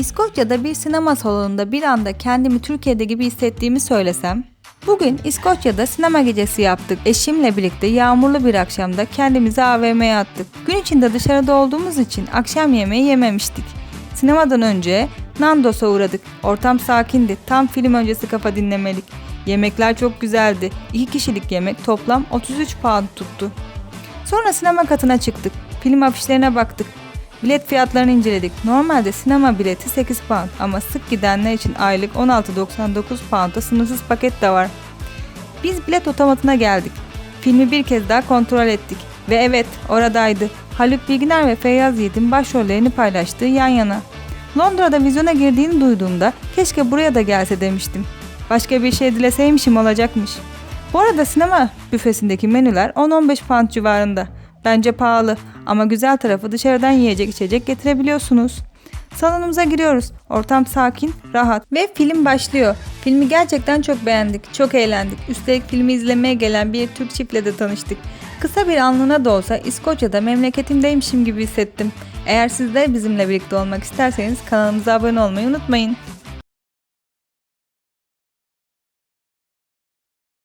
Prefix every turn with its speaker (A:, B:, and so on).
A: İskoçya'da bir sinema salonunda bir anda kendimi Türkiye'de gibi hissettiğimi söylesem, Bugün İskoçya'da sinema gecesi yaptık. Eşimle birlikte yağmurlu bir akşamda kendimizi AVM'ye attık. Gün içinde dışarıda olduğumuz için akşam yemeği yememiştik. Sinemadan önce Nandos'a uğradık. Ortam sakindi. Tam film öncesi kafa dinlemelik. Yemekler çok güzeldi. İki kişilik yemek toplam 33 pound tuttu. Sonra sinema katına çıktık. Film afişlerine baktık. Bilet fiyatlarını inceledik. Normalde sinema bileti 8 pound ama sık gidenler için aylık 16.99 pound'a sınırsız paket de var. Biz bilet otomatına geldik. Filmi bir kez daha kontrol ettik. Ve evet oradaydı. Haluk Bilginer ve Feyyaz Yiğit'in başrollerini paylaştığı yan yana. Londra'da vizyona girdiğini duyduğumda keşke buraya da gelse demiştim. Başka bir şey dileseymişim olacakmış. Bu arada sinema büfesindeki menüler 10-15 pound civarında. Bence pahalı ama güzel tarafı dışarıdan yiyecek içecek getirebiliyorsunuz. Salonumuza giriyoruz. Ortam sakin, rahat ve film başlıyor. Filmi gerçekten çok beğendik, çok eğlendik. Üstelik filmi izlemeye gelen bir Türk çiftle de tanıştık. Kısa bir anlığına da olsa İskoçya'da memleketimdeymişim gibi hissettim. Eğer siz de bizimle birlikte olmak isterseniz kanalımıza abone olmayı unutmayın.